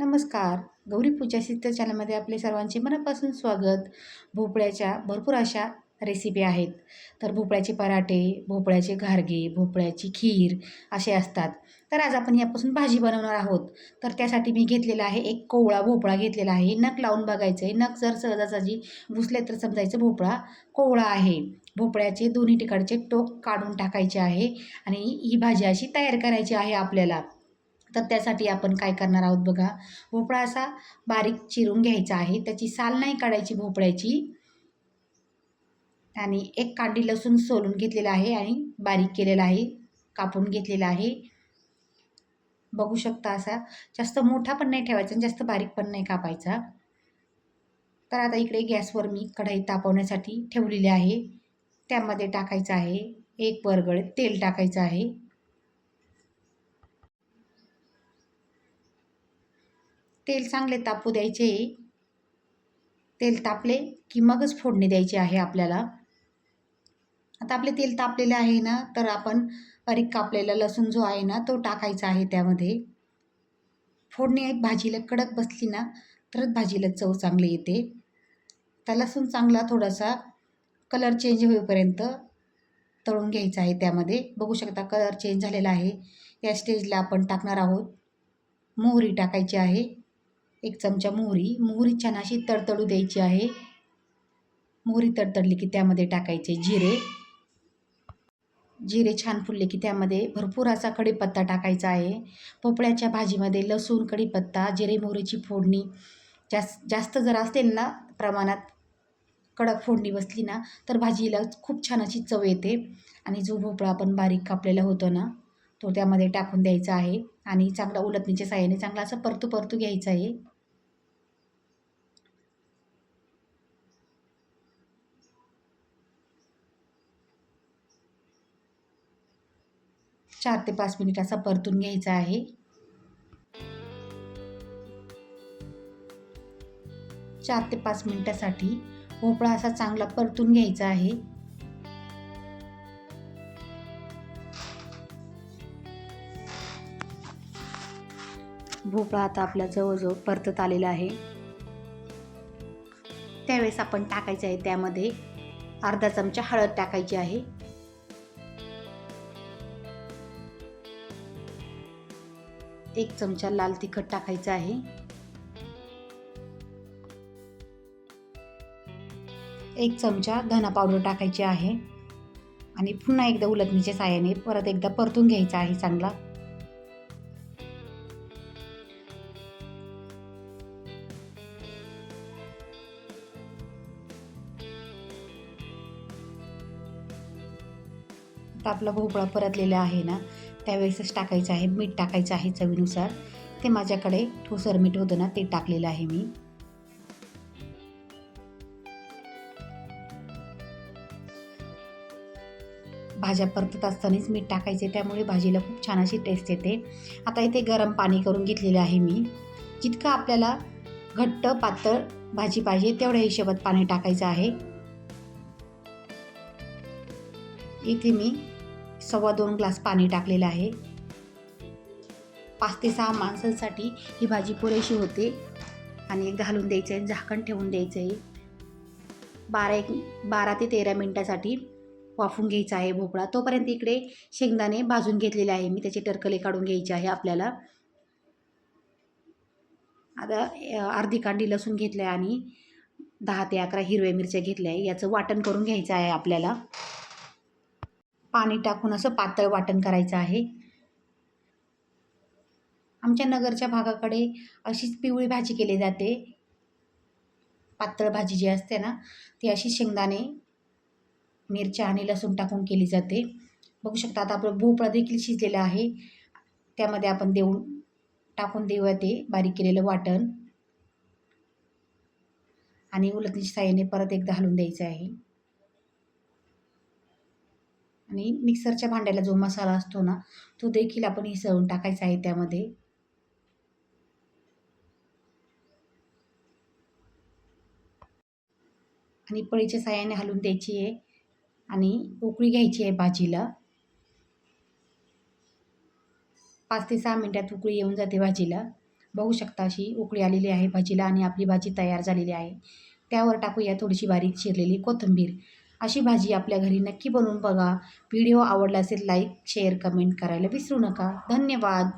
नमस्कार. गौरी पूजा सिद्ध चॅनलमध्ये आपले सर्वांचे मनापासून स्वागत. भोपळ्याच्या भरपूर अशा रेसिपी आहेत. तर भोपळ्याचे पराठे भोपळ्याचे घारगे भोपळ्याची खीर असे असतात. तर आज आपण यापासून भाजी बनवणार आहोत. तर त्यासाठी मी घेतलेला आहे एक कोवळा भोपळा घेतलेला आहे. नख लावून बघायचं आहे. नख जर सहजासहजी घुसले तर समजायचं भोपळा कोवळा आहे. भोपळ्याचे दोन्ही ठिकाणचे टोक काढून टाकायचे आहे आणि ही भाजी अशी तयार करायची आहे आपल्याला. तर त्यासाठी आपण काय करणार आहोत बघा. भोपळा असा बारीक चिरून घ्यायचा आहे. त्याची साल नाही काढायची भोपळ्याची. आणि एक कांडी लसूण सोलून घेतलेला आहे आणि बारीक केलेला आहे. कापून घेतलेला आहे. बघू शकता असा. जास्त मोठा पण नाही ठेवायचा आणि जास्त बारीक पण नाही कापायचा. तर आता इकडे गॅसवर मी कढई तापवण्यासाठी ठेवलेली आहे. त्यामध्ये टाकायचं आहे. एक वरगळ तेल टाकायचं आहे. तेल चांगले तापू द्यायचे. तेल तापले की मगच फोडणी द्यायची आहे आपल्याला. आता आपले तेल तापलेले आहे ना तर आपण बारीक कापलेला लसूण जो आहे ना तो टाकायचा आहे त्यामध्ये. फोडणी एक भाजीला कडक बसली ना तरच भाजीला चव चांगली येते. तर लसूण चांगला थोडासा कलर चेंज होईपर्यंत तळून घ्यायचा आहे त्यामध्ये. बघू शकता कलर चेंज झालेला आहे. या स्टेजला आपण टाकणार आहोत. मोहरी टाकायची आहे. एक चमचा मोहरी. मोहरी छान अशी तडतडू द्यायची आहे. मोहरी तडतडली की त्यामध्ये टाकायचे जिरे. जिरे छान फुलले की त्यामध्ये भरपूर असा कढीपत्ता टाकायचा आहे. पोपळ्याच्या भाजीमध्ये लसूण कढीपत्ता जिरे मोहरीची फोडणी. जास्त जास्त जर असेल ना प्रमाणात कडक फोडणी बसली ना तर भाजीला खूप छान अशी चव येते. आणि जो भोपळा आपण बारीक कापलेला होतो ना तो त्यामध्ये टाकून द्यायचा आहे. आणि चांगला उलटणीच्या साह्याने चांगला असं परतू परतू घ्यायचं आहे. चार ते पाच मिनिट असा परतून घ्यायचा आहे. चार ते पाच मिनिटासाठी भोपळा असा चांगला परतून घ्यायचा आहे. भोपळा आता आपल्या जवळजवळ परतत आलेला आहे. त्यावेळेस आपण टाकायचं आहे त्यामध्ये अर्धा चमचा हळद टाकायची आहे. एक चमचा लाल तिखट टाकायचं आहे. एक चमचा धना पावडर टाकायची आहे. आणि पुन्हा एकदा उलटणीच्या साह्याने परत एकदा परतून घ्यायचा आहे चांगला. आता आपला भोपळा परतलेला आहे ना. त्यावेळेसच टाकायचं आहे मीठ टाकायचं आहे चवीनुसार. ते माझ्याकडे ठोसर मीठ होतं ना ते टाकलेलं आहे मी. भाज्या परतत असतानाच मीठ टाकायचे त्यामुळे भाजीला खूप छान अशी टेस्ट येते. आता इथे गरम पाणी करून घेतलेलं आहे मी. जितकं आपल्याला घट्ट पातळ भाजी पाहिजे तेवढ्या हिशोबात पाणी टाकायचं आहे. इथे मी सव्वा दोन ग्लास पाणी टाकलेलं आहे. पाच ते सहा माणसांसाठी ही भाजी पुरेशी होते. आणि घालून द्यायचं आहे झाकण ठेवून द्यायचं आहे बारा एक बारा ते तेरा मिनटासाठी वाफून घ्यायचा आहे भोपळा. तोपर्यंत इकडे शेंगदाणे भाजून घेतलेले आहे. मी त्याचे टरकले काढून घ्यायचे आहे आपल्याला. आता अर्धी कांडी लसूण घेतलं आहे आणि दहा ते अकरा हिरव्या मिरच्या घेतल्या आहे. याचं वाटण करून घ्यायचं आहे आपल्याला. पाणी टाकून असं पातळ वाटण करायचं आहे. आमच्या नगरच्या भागाकडे अशीच पिवळी भाजी केली जाते. पातळ भाजी जी असते ना ती अशी शेंगदाणे मिरच्या आणि लसूण टाकून केली जाते. बघू शकता आता आपलं भोपळा देखील शिजलेला आहे. त्यामध्ये आपण देऊन टाकून देऊया ते बारीक केलेलं वाटण. आणि उलटणीच्या साह्याने परत एकदा हलवून द्यायचं आहे. आणि मिक्सरच्या भांड्याला जो मसाला असतो ना तो देखील आपण हिसळून टाकायचा आहे त्यामध्ये. आणि पळीच्या साह्याने हलवून द्यायची आहे आणि उकळी घ्यायची आहे भाजीला. पाच ते सहा मिनटात उकळी येऊन जाते भाजीला. बघू शकता अशी उकळी आलेली आहे भाजीला आणि आपली भाजी तयार झालेली आहे. त्यावर टाकूया थोडीशी बारीक चिरलेली कोथिंबीर. अशी भाजी आपल्या घरी नक्की बनवून बघा. व्हिडिओ आवडला असेल लाईक शेअर कमेंट करायला विसरू नका. धन्यवाद.